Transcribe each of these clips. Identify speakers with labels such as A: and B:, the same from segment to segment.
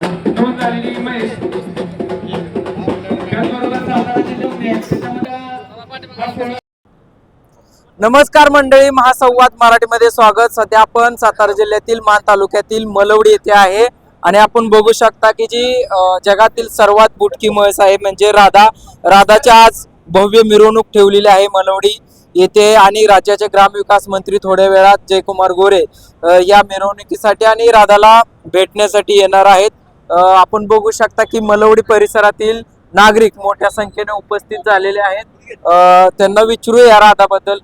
A: झालेली
B: नमस्कार मंडळी महासंवाद मराठीमध्ये स्वागत. सध्या आपण सातारा जिल्ह्यातील मान तालुक्यातील मलवडी येथे आहे. आणि आपण बघू शकता की जी अ, जगातील सर्वात बुटकी म्हैस आहे म्हणजे राधा. राधाच्या आज भव्य मिरवणूक ठेवलेली आहे मलवडी येथे आणि राज्याचे ग्रामविकास मंत्री थोड्या वेळात जयकुमार गोरे अ, या मिरवणुकीसाठी आणि राधाला भेटण्यासाठी येणार आहेत. आपण बघू शकता की मलवडी परिसरातील नागरिक मोठ्या संख्येने उपस्थित झालेले आहेत. त्यांना विचारू या राधाबद्दल.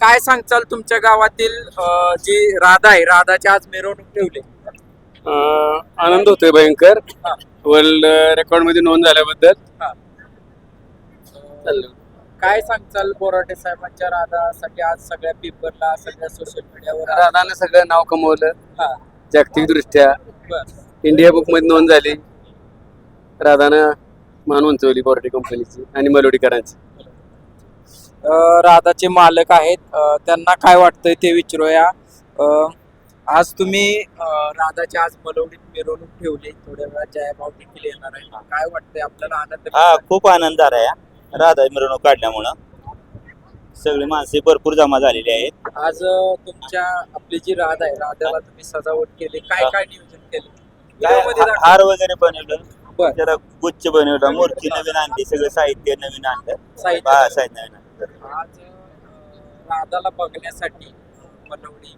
B: काय सांगचाल तुमच्या गावातील जी राधा आहे राधाची आज मिरवणूक ठेवली.
C: आनंद होतोय भयंकर. वर्ल्ड रेकॉर्डमध्ये नोंद झाल्याबद्दल.
B: हा. काय सांगचाल बोराटे साहेबांच्या राधासाठी आज सगळ्या पेपरला सगळ्या सोशल मीडियावर
C: राधानं सगळं नाव कमवलं. जागतिक दृष्ट्या. इंडिया बुकमध्ये नोंद झाली. राधानं मान उंचवली बोर्टी कंपनीची आणि मलोडीकरांची.
B: अ, राधाचे मालक आहेत. अ, त्यांना काय वाटतंय ते विचारूया. अ, आज तुम्ही अ, राधाची आज मलवडीत मिरवणूक ठेवली. थोड्या वेळात जयभाव देखील येणार आहे काय वाटतंय आपल्याला? आनंद
D: हा खूप आनंद झाला या. राधा मिरवणूक काढल्यामुळं. सगळी माणसे भरपूर जमा झालेली आहेत.
B: आज अ, तुमच्या आपली जी राधा आहे राधाला तुम्ही सजावट केली. काय. काय नियोजन केलं?
D: काय
B: व्हिडिओमध्ये
D: हा-
B: दाखवा.
D: हार वगैरे बनवलं.
B: बर.
D: त्याला गुच्छ बनवलं. मूर्ती नवीन आणली सगळं साहित्य नवीन आणलं.
B: साहित्य
D: हा साहित्य नवीन आणलं.
B: आज अ, राधाला बघण्यासाठी मनवडी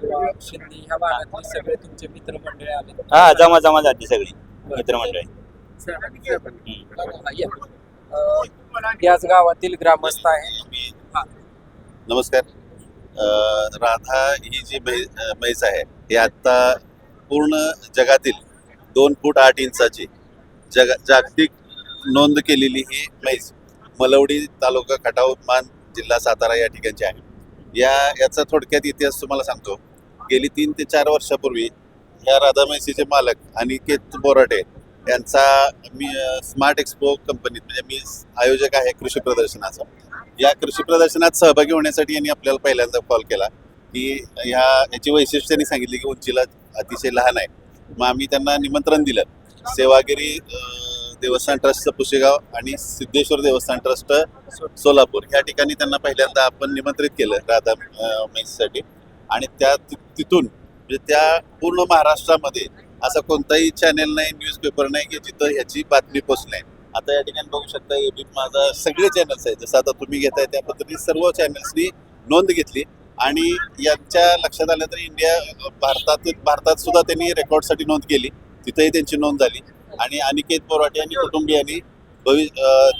B: किंवा शिंदे ह्या भागातले सगळे तुमचे मित्रमंडळी आले.
D: हा जमा जमा झाली सगळी मित्रमंडळी.
B: हा, या. अ, याच गावातील ग्रामस्थ आहे हा.
E: नमस्कार. राधा ही जी म्है- म्हैस आहे ही आत्ता पूर्ण जगातील दोन फूट आठ इंचाची जग जागतिक नोंद केलेली ही म्हैस मलवडी तालुका खटाव मान जिल्हा सातारा या ठिकाणची आहे. या याचा थोडक्यात इतिहास तुम्हाला सांगतो. गेली तीन ते चार वर्षापूर्वी या राधा म्हैसीचे मालक अनिकेत बोराटे यांचा मी स्मार्ट एक्सपो कंपनीत म्हणजे मी आयोजक आहे कृषी प्रदर्शनाचा. या कृषी प्रदर्शनात सहभागी होण्यासाठी यांनी आपल्याला पहिल्यांदा कॉल केला की ह्या याची वैशिष्ट्य त्यांनी सांगितली की उंचीला अतिशय लहान आहे. मग आम्ही त्यांना निमंत्रण दिलं. सेवागिरी देवस्थान ट्रस्टचं पुशेगाव आणि सिद्धेश्वर देवस्थान ट्रस्ट सोलापूर. ह्या ठिकाणी त्यांना पहिल्यांदा आपण निमंत्रित केलं राधा अं, आणि त्या ति- तिथून म्हणजे त्या पूर्ण महाराष्ट्रामध्ये असा कोणताही चॅनेल नाही न्यूजपेपर नाही की जिथं ह्याची बातमी पोचली नाही. आता या ठिकाणी बघू शकता युट्यूब माझा सगळे चॅनल्स आहेत. जसं आता तुम्ही घेताय त्या पद्धतीने सर्व चॅनल्सनी नोंद घेतली. आणि यांच्या लक्षात आलं तर इंडिया भारतात भारतात सुद्धा त्यांनी रेकॉर्डसाठी नोंद केली. तिथेही त्यांची नोंद झाली. आणि अनिकेत बोराटे आणि कुटुंबियांनी भवि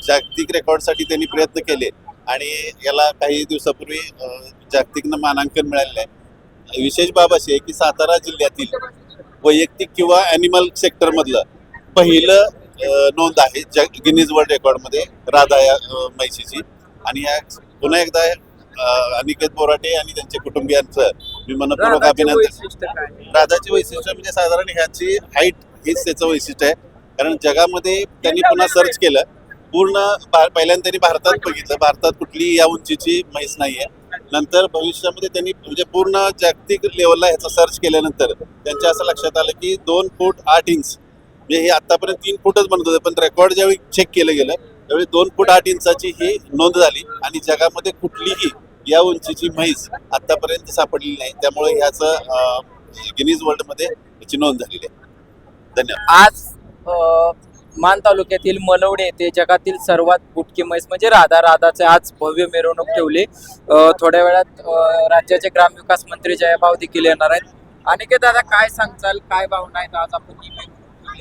E: जागतिक रेकॉर्डसाठी त्यांनी प्रयत्न केले. आणि याला काही दिवसापूर्वी अं, जागतिक मानांकन मिळालेलं आहे विशेष बाब अशी आहे की सातारा जिल्ह्यातील वैयक्तिक किंवा ॲनिमल सेक्टरमधलं पहिलं नोंद आहे जग गिनीज वर्ल्ड रेकॉर्डमध्ये राधा या म्हैशीची. आणि या पुन्हा एकदा अनिकेत बोराटे आणि त्यांच्या कुटुंबियांचं मी मनपूर्वक अभिनंदन राधाची वैशिष्ट्य म्हणजे साधारण ह्याची हाईट हेच त्याचं वैशिष्ट्य आहे. कारण जगामध्ये त्यांनी पुन्हा सर्च केलं. पूर्ण पहिल्यांदा त्यांनी भारतात बघितलं. भारतात कुठली या उंचीची म्हैस नाही आहे नंतर भविष्यामध्ये त्यांनी म्हणजे पूर्ण जागतिक लेवलला ह्याचं सर्च केल्यानंतर त्यांच्या असं लक्षात आलं की दोन फूट आठ इंच म्हणजे हे आतापर्यंत तीन फूटच बनत होते पण रेकॉर्ड ज्यावेळी चेक केलं गेलं त्यावेळी दोन फूट आठ इंचाची ही नोंद झाली आणि जगामध्ये कुठलीही या उंचीची म्हैस आतापर्यंत सापडलेली नाही. त्यामुळे ह्याचं गिनीज वर्ल्डमध्ये याची नोंद झालेली आहे. धन्यवाद.
B: आज मान तालुक्यातील मनवडे येथे जगातील सर्वात बुटकी म्हैस म्हणजे राधा. राधाचे आज भव्य मिरवणूक ठेवली. थोड्या वेळात राज्याचे ग्रामविकास मंत्री जयभाव देखील येणार आहेत. आणि दादा काय सांगचाल काय भावना आहेत आज आपण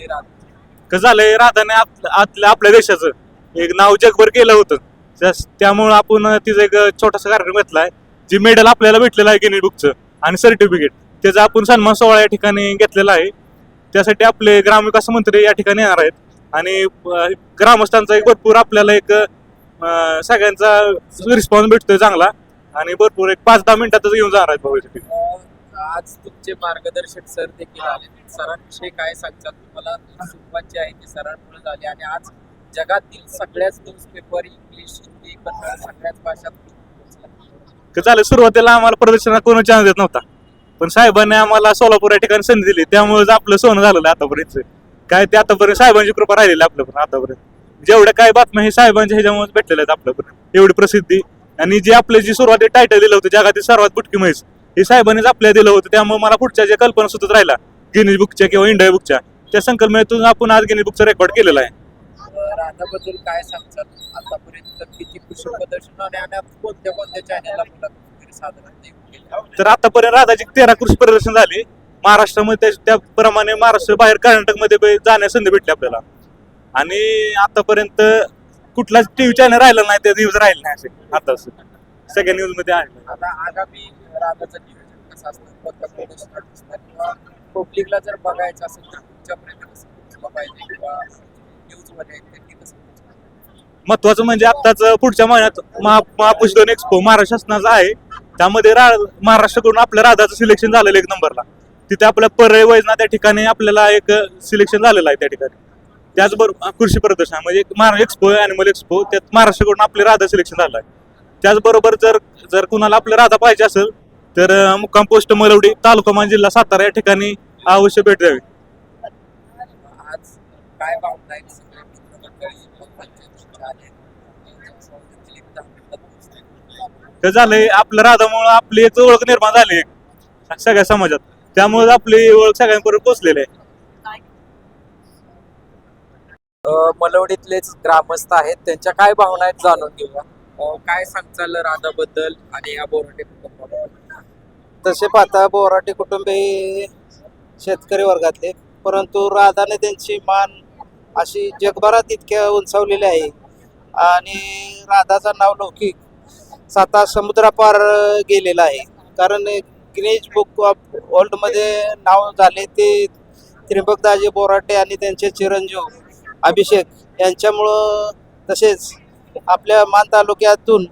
B: राधा
F: कसं झालंय राधाने आप- आपल्या आपल्या देशाचं एक नाव जगभर केलं होतं. त्यास- त्यामुळं आपण तिचा एक छोटासा कार्यक्रम घेतलाय जी मेडल आपल्याला भेटलेलं आहे गिनी बुकचं आणि सर्टिफिकेट त्याचा आपण सन्मान सोहळा या ठिकाणी घेतलेला आहे. त्यासाठी आपले ग्रामविकास मंत्री या ठिकाणी येणार आहेत. आणि अं, ग्रामस्थांचा एक भरपूर आपल्याला एक अं, सगळ्यांचा रिस्पॉन्स भेटतोय चांगला. आणि भरपूर एक पाच दहा मिनिटातच येऊन जाणार आहेत भाऊ
B: अ, आज तुमचे मार्गदर्शक सर देखील आले. सरांविषयी काय सांगतात? तुम्हाला सुरुवातची आहे ती सरांमुळे झाली आणि आज जगातील सगळ्याच न्यूजपेपर इंग्लिश हिंदी कन्नड सगळ्याच भाषात
F: झालं? सुरुवातीला आम्हाला प्रदर्शनात कोणी चान्स देत नव्हता.
G: पण साहेबांनी आम्हाला सोलापूर या ठिकाणी संधी दिली. त्यामुळे आपलं सोनं झालेलं आतापर्यंत. काय ते आतापर्यंत साहेबांची कृपा राहिलेली आपल्यापर्यंत आतापर्यंत. जेवढ्या काय बातम्या हे साहेबांच्या ह्याच्यामुळे भेटलेल्या आहेत आपल्यापर्यंत एवढी प्रसिद्धी. आणि जे आपलं जी सुरुवाती टायटल दिलं होतं जगातील सर्वात बुटकी म्हैस. हे साहेबांनीच आपल्याला दिलं होतं त्यामुळे मला पुढच्या ज्या कल्पना सुचत राहिला गिनीज बुकच्या किंवा इंडिया बुकच्या त्या संकल्पनेतून आपण आज गिनीज बुकचा रेकॉर्ड केलेला आहे
B: राधाबद्दल काय सांगतात आतापर्यंत किती कृषी प्रदर्शन आणि कोणत्या कोणत्या चॅनलला साधारण?
G: तर आतापर्यंत राधाची तेरा कृषी प्रदर्शन झाली महाराष्ट्रामध्ये त्या- त्याप्रमाणे महाराष्ट्र बाहेर कर्नाटकमध्ये बे- जाण्यास संधी भेटली आपल्याला आणि आतापर्यंत कुठलाच टीव्ही चॅनल राहिला नाही त्या न्यूज राहिले नाही असे आता. सगळ्या न्यूजमध्ये आहे.
B: आता आगामी राधाचं नियोजन कसं असतं? कोणत्या प्रदर्शनात दिसणार किंवा पब्लिकला जर बघायचं असेल तर किंवा न्यूजमध्ये त्यांनी कसं
G: महत्वाचं म्हणजे आत्ताच पुढच्या महिन्यात महा महापुष्कन एक्सपो महाराष्ट्र शासनाचा आहे. त्यामध्ये रा महाराष्ट्राकडून आपल्या राधाचं सिलेक्शन झालेलं एक नंबरला तिथे आपल्या परळी वैजना त्या ठिकाणी आपल्याला एक सिलेक्शन झालेलं आहे त्या ठिकाणी. त्याचबरोबर कृषी प्रदर्शन म्हणजे महाराष्ट्र एक्सपो ॲनिमल एक्सपो त्यात महाराष्ट्राकडून आपले राधा सिलेक्शन झालं आहे. त्याचबरोबर जर जर कुणाला आपलं राधा पाहिजे असेल तर मुक्काम पोस्ट मलवडी तालुका मान जिल्हा सातारा या ठिकाणी अवश्य भेट द्यावी. तर झालंय आपलं राधामुळं आपली एक ओळख निर्माण झाली सगळ्या समाजात. त्यामुळे आपली ओळख सगळ्यांपर्यंत पोहोचलेली आहे.
B: मलवडीतलेच ग्रामस्थ आहेत. त्यांच्या काय भावना आहेत जाणून घेऊया. काय सांगचाल राधाबद्दल आणि या बोराटे कुटुंबाबद्दल?
H: तसे पाहता बोराटे कुटुंब हे शेतकरी वर्गातले परंतु राधाने त्यांची मान अशी जगभरात इतक्या उंचावलेली आहे. आणि राधाचं नाव लौकिक साता समुद्रापार गेलेलं आहे. कारण गिनीज बुक ऑफ वर्ल्डमध्ये नाव झाले ते त्रिंबकदाजी बोराटे आणि त्यांचे चिरंजीव अभिषेक यांच्यामुळं तसेच आपल्या मान तालुक्यातून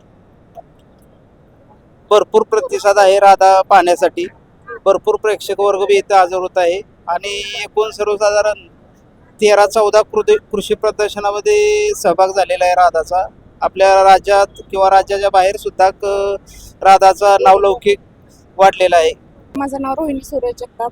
H: भरपूर प्रतिसाद आहे राधा पाहण्यासाठी. भरपूर प्रेक्षक वर्ग बी इथं हजर होत आहे. आणि एकूण सर्वसाधारण तेरा चौदा कृती कृषी प्रदर्शनामध्ये सहभाग झालेला आहे राधाचा. आपल्या राज्यात किंवा राज्याच्या बाहेर सुद्धा राधाचा नावलौकिक वाढलेला आहे.
I: माझं नाव रोहिणी सूरज जगताप.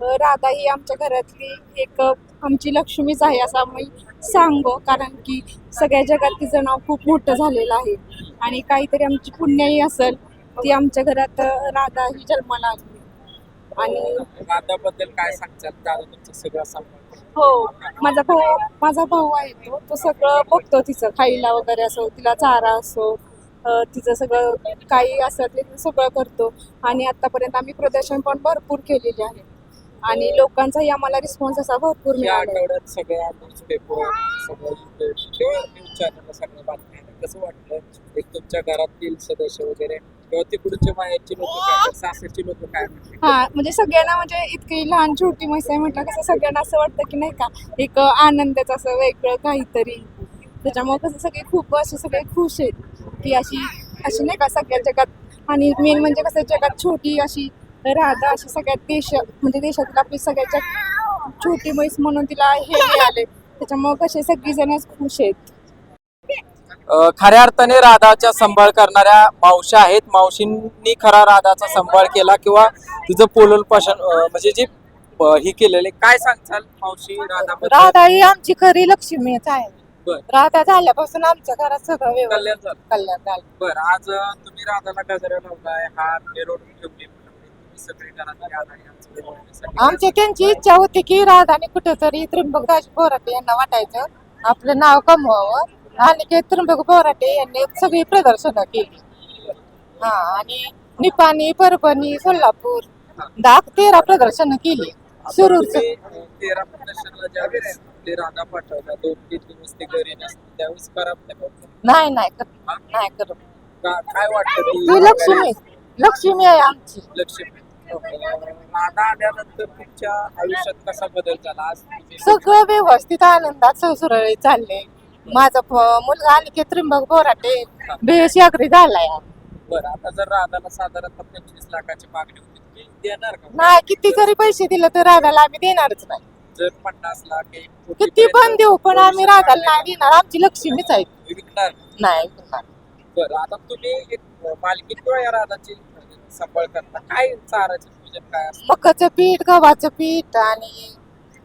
I: राधा ही आमच्या घरातली एक आमची लक्ष्मीच आहे असं आम्ही सांगो कारण की सगळ्या जगात तिचं नाव खूप मोठं झालेलं आहे. आणि काहीतरी आमची पुण्याही असेल ती आमच्या घरात राधा ही जन्माला आली. आणि
B: राधाबद्दल काय सगळं सांभाळ
I: हो माझा भाऊ माझा भाऊ आहे तो. तो सगळं बघतो तिचं खायला वगैरे असो तिला चारा असो तिचं सगळं काही असं ते सगळं करतो. आणि आतापर्यंत आम्ही प्रदर्शन पण भरपूर केलेले आहे. आणि लोकांचाही आम्हाला रिस्पॉन्स असा भरपूर
B: या
I: मिळाला
B: आठवड्यात सगळ्या न्यूज पेपर सगळं किंवा न्यूज चॅनलला सगळ्या बातम्या आहेत. कसं वाटलं? एक तुमच्या घरातील सदस्य वगैरे किंवा तिकडचे माहेरची लोक काय सासरची लोक काय म्हणते
I: हा म्हणजे सगळ्यांना म्हणजे इतकी लहान छोटी म्हैस आहे म्हटलं कसं सगळ्यांना असं वाटतं की नाही का एक आनंदाचं असं वेगळं काहीतरी. त्याच्यामुळे कसं सगळे खूप असे सगळे खुश आहेत की अशी अशी नाही का सगळ्या जगात आणि मेन म्हणजे कसं जगात छोटी अशी राधा अशी सगळ्यात देश म्हणजे देशातील आपली सगळ्यात छोटी म्हैस म्हणून तिला हे मिळाले. त्याच्यामुळे कसे सगळीजणच खुश आहेत.
B: खऱ्या अर्थाने राधाचा सांभाळ करणाऱ्या मावश्या आहेत. मावशींनी खरा राधाचा सांभाळ केला किंवा तिचं अ, म्हणजे जी ही केलेले काय सांगचाल मावशी राधाबद्दल?
J: राधा ही आमची खरी लक्ष्मीच आहे.
B: बर.
J: राधा झाल्यापासून आमच्या घरात सगळं व्यवस्थित
B: कल्याण झालं.
J: कल्याण झालं.
B: बरं आज तुम्ही राधाला गजरा लावलाय हार मिरवणूक ठेवली. सगळी घरातली राधा यांचं मिरवण्यासाठी.
J: आमची त्यांची इच्छा होती की राधाने कुठेतरी त्र्यंबकदास बोराटे यांना वाटायचं. आपलं नाव कमवावं. आणि ते त्र्यंबक बोराटे यांनी सगळी प्रदर्शनं केली. हा आणि निपाणी परभणी सोलापूर दहा तेरा प्रदर्शनं केली.
B: तुम्ही, अ, तेरा प्रदर्शनाला ज्यावेळेस ते राधा पाठवला दोन तीन दिवस ते घरी नसते त्यावेळेस करा
J: नाही नाही करत. नाही करत.
B: काय वाटतं ती
J: ती लक्ष्मी. लक्ष्मी आहे आमची.
B: लक्ष्मी. राधा आल्यानंतर तुमच्या आयुष्यात कसा बदल झाला? आज
J: सगळं व्यवस्थित आनंदात सुरळीत चाललंय माझा प- मुलगा आणि त्रिंबक बोराटे बेस अग्री झालाय.
B: बरं आता जर राधाला साधारणतः पंचवीस लाखाची मागणी होती तुम्ही देणार का?
J: नाही किती जरी पैसे दिले तर राधाला आम्ही देणारच नाही.
B: जर पन्नास लाख एक कोटी
J: किती पण
B: पर्यंत
J: देऊ पण आम्ही राधाला नाही देणार. आमची लक्ष्मीच आहे.
B: विकणार.
J: नाही.
B: बरं आता तुम्ही एक मालकी किंवा या राधाची सांभाळ करता? काय चाराची नियोजन काय असतं?
J: मकाचं पीठ गव्हाचं पीठ आणि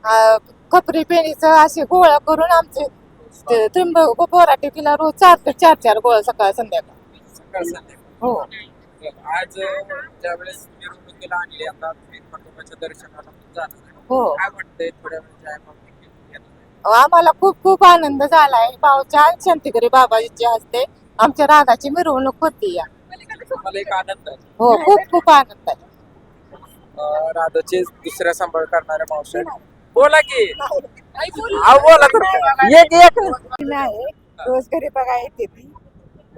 J: अं, खपरी पेणीचं असे गोळा करून आमचे ते बोराटे तिला रोज चार ते चार चार गोळा सकाळ संध्याकाळ.
B: सकाळ संध्याकाळ.
J: हो.
B: आज ज्यावेळेस मिरवणुकीला आणली आता तुम्ही खंडोबाच्या दर्शनाला पण जाणार आहे.
J: हो.
B: काय वाटतंय थोड्या वेळच्या आहे?
J: आम्हाला खूप खूप आनंद झालाय. भाऊच्या शांतिकरी बाबाजीच्या हस्ते आमच्या राधाची मिरवणूक होती या.
B: मला एक आनंद आहे.
J: हो खूप खूप आनंद आहे.
B: अं, राधाचे दुसऱ्या सांभाळ करणाऱ्या मावशी आहेत. बोला की. अहो, बोला तर एक एक.
I: आहे रोज घरी बघा येते ती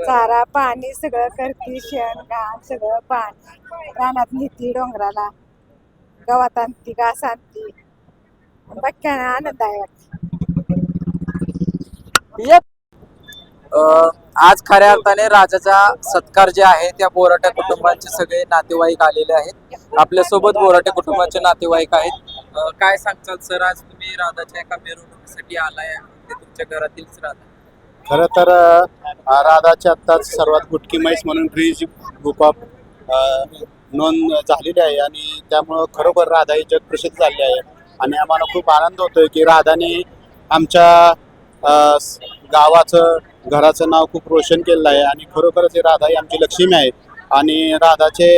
I: चारा पाणी सगळं करते शेण घाण सगळं पाणी. रानात नेती डोंगराला. गावात आणती घास आणती. बघ्याना आनंद आहे. वाटतं
B: आज खऱ्या अर्थाने राजाचा सत्कार जे आहे त्या बोराट्या कुटुंबांचे सगळे नातेवाईक आलेले आहेत. आपल्यासोबत बोराटे कुटुंबाचे नातेवाईक आहेत. काय सांगताल सर? आज तुम्ही राधाच्या एका मिरवणुकीसाठी आलाय ते तुमच्या घरातीलच राधा
K: खरं तर राधाची आत्ताच सर्वात गुटकी म्हैस म्हणून ब्रिज बुक ऑफ नोंद झालेली आहे आणि त्यामुळं खरोखर राधा ही जगप्रसिद्ध झाली आहे. आणि आम्हाला खूप आनंद होतोय की राधाने आमच्या गावाचं घराचं नाव खूप रोशन केलेलं आहे आणि खरोखरच ही राधा ही आमची लक्ष्मी आहे आणि राधाचे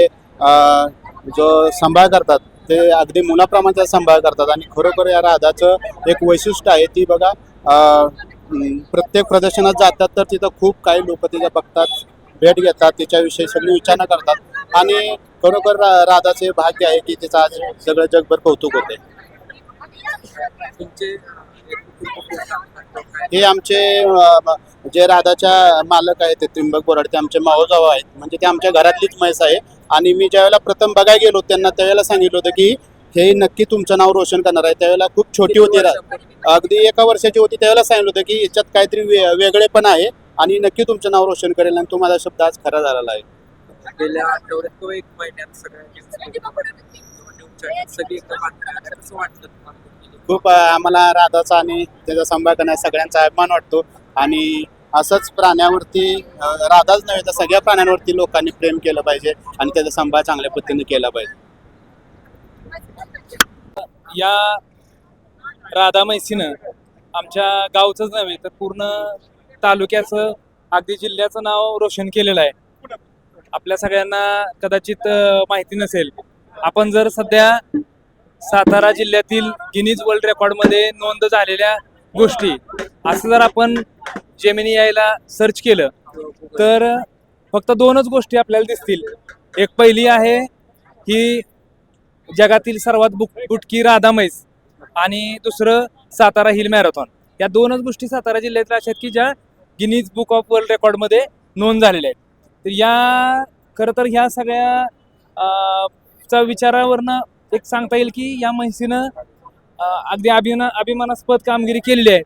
K: जो सांभाळ करतात ते अगदी मुलाप्रमाणेचा सांभाळ करतात. आणि खरोखर या राधाचं एक वैशिष्ट्य आहे ती बघा प्रत्येक प्रदर्शनात जातात तर तिथं खूप काही लोक तिथं बघतात भेट घेतात तिच्याविषयी सगळी विचारणा करतात. आणि खरोखर राधाचे भाग्य आहे की तिचं आज सगळं जगभर कौतुक होते हे आमचे जे राधाच्या मालक आहेत ते त्रिंबक बोराड ते आमचे मावजाव आहेत. म्हणजे ते आमच्या घरातलीच म्हैस आहे. आणि मी ज्यावेळेला प्रथम बघायला गेलो त्यांना त्यावेळेला सांगितलं होतं की हे नक्की तुमचं नाव रोशन करणार आहे. त्यावेळेला खूप छोटी होती रा अगदी एका वर्षाची होती. त्यावेळेला सांगितलं होतं की याच्यात काहीतरी वे वेगळेपण आहे आणि नक्की तुमचं नाव रोशन करेल आणि तो माझा शब्द आज खरा झालेला आहे.
B: गेल्या आठवड्यात किंवा एक महिन्यात सगळ्या
K: खूप आम्हाला राधाचा आणि त्याचा सांभाळ करण्याचा सगळ्यांचा अभिमान वाटतो. आणि असंच प्राण्यावरती राधाच नव्हे तर सगळ्या प्राण्यांवरती लोकांनी प्रेम केलं पाहिजे आणि त्याचा सांभाळ चांगल्या पद्धतीने केला पाहिजे.
F: या राधा म्हैसीनं आमच्या गावचंच नव्हे तर पूर्ण तालुक्याचं अगदी जिल्ह्याचं नाव रोशन केलेलं आहे. आपल्या सगळ्यांना कदाचित माहिती नसेल. आपण जर सध्या सातारा जिल्ह्यातील गिनीज वर्ल्ड रेकॉर्डमध्ये नोंद झालेल्या गोष्टी असं जर आपण जेमिनी यायला सर्च केलं तर फक्त दोनच गोष्टी आपल्याला दिसतील. एक पहिली आहे ही जगातील सर्वात बुक बुटकी राधा मैस आणि दुसरं सातारा हिल मॅरेथॉन. या दोनच गोष्टी सातारा जिल्ह्यातल्या अशा आहेत की ज्या गिनीज बुक ऑफ वर्ल्ड रेकॉर्डमध्ये नोंद झालेल्या आहेत. तर या खरं तर ह्या सगळ्या चा विचारावरनं एक सांगता येईल की या म्हैसीनं अगदी अभिना अभिमानास्पद कामगिरी केलेली आहे.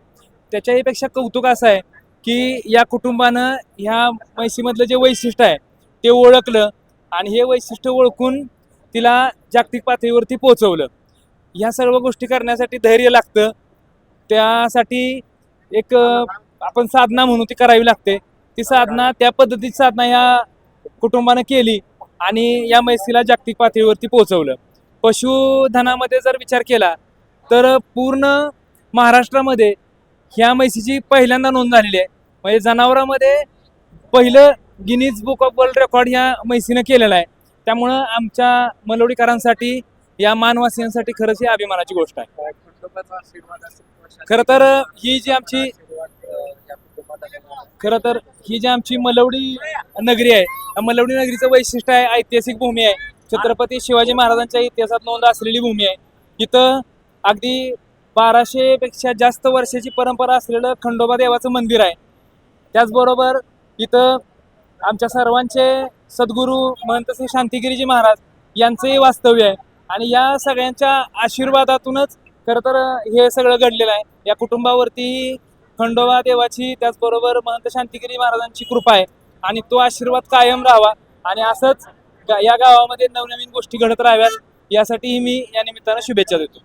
F: त्याच्याहीपेक्षा कौतुक असं आहे की या कुटुंबानं ह्या म्हैसीमधलं जे वैशिष्ट्य आहे ते ओळखलं आणि हे वैशिष्ट्य ओळखून तिला जागतिक पातळीवरती पोहोचवलं. ह्या सर्व गोष्टी करण्यासाठी धैर्य लागतं. त्यासाठी एक आपण साधना म्हणून ती करावी लागते. ती साधना त्या पद्धतीची साधना ह्या कुटुंबानं केली आणि या मैसीला जागतिक पातळीवरती पोहोचवलं. पशुधनामध्ये जर विचार केला तर पूर्ण महाराष्ट्रामध्ये ह्या म्हैसीची पहिल्यांदा नोंद झालेली आहे. म्हणजे जनावरांमध्ये पहिलं Guinness book of world record ह्या म्हैसीनं केलेलं आहे. त्यामुळं आमच्या मलवडीकरांसाठी या मानवासियांसाठी खरंच ही अभिमानाची गोष्ट आहे.
B: खर
F: खरं तर ही जी आमची
B: खर
F: खरं तर ही जी आमची मलवडी नगरी आहे मलवडी नगरीचं वैशिष्ट्य आहे ऐतिहासिक भूमी आहे. छत्रपती शिवाजी महाराजांच्या इतिहासात नोंद असलेली भूमी आहे. इथं अगदी बाराशे पेक्षा जास्त वर्षाची परंपरा असलेलं खंडोबा देवाचं मंदिर आहे. त्याचबरोबर इथं आमच्या सर्वांचे सद्गुरू महंत श्री शांतिगिरीजी महाराज यांचंही वास्तव्य आहे. आणि या सगळ्यांच्या आशीर्वादातूनच खरं तर हे सगळं घडलेलं आहे. या कुटुंबावरती खंडोबा देवाची त्याचबरोबर महंत शांतिगिरी महाराजांची कृपा आहे. आणि तो आशीर्वाद कायम राहावा. आणि असंच या गावामध्ये नवनवीन गोष्टी घडत राहाव्यात. यासाठीही मी या निमित्तानं शुभेच्छा देतो.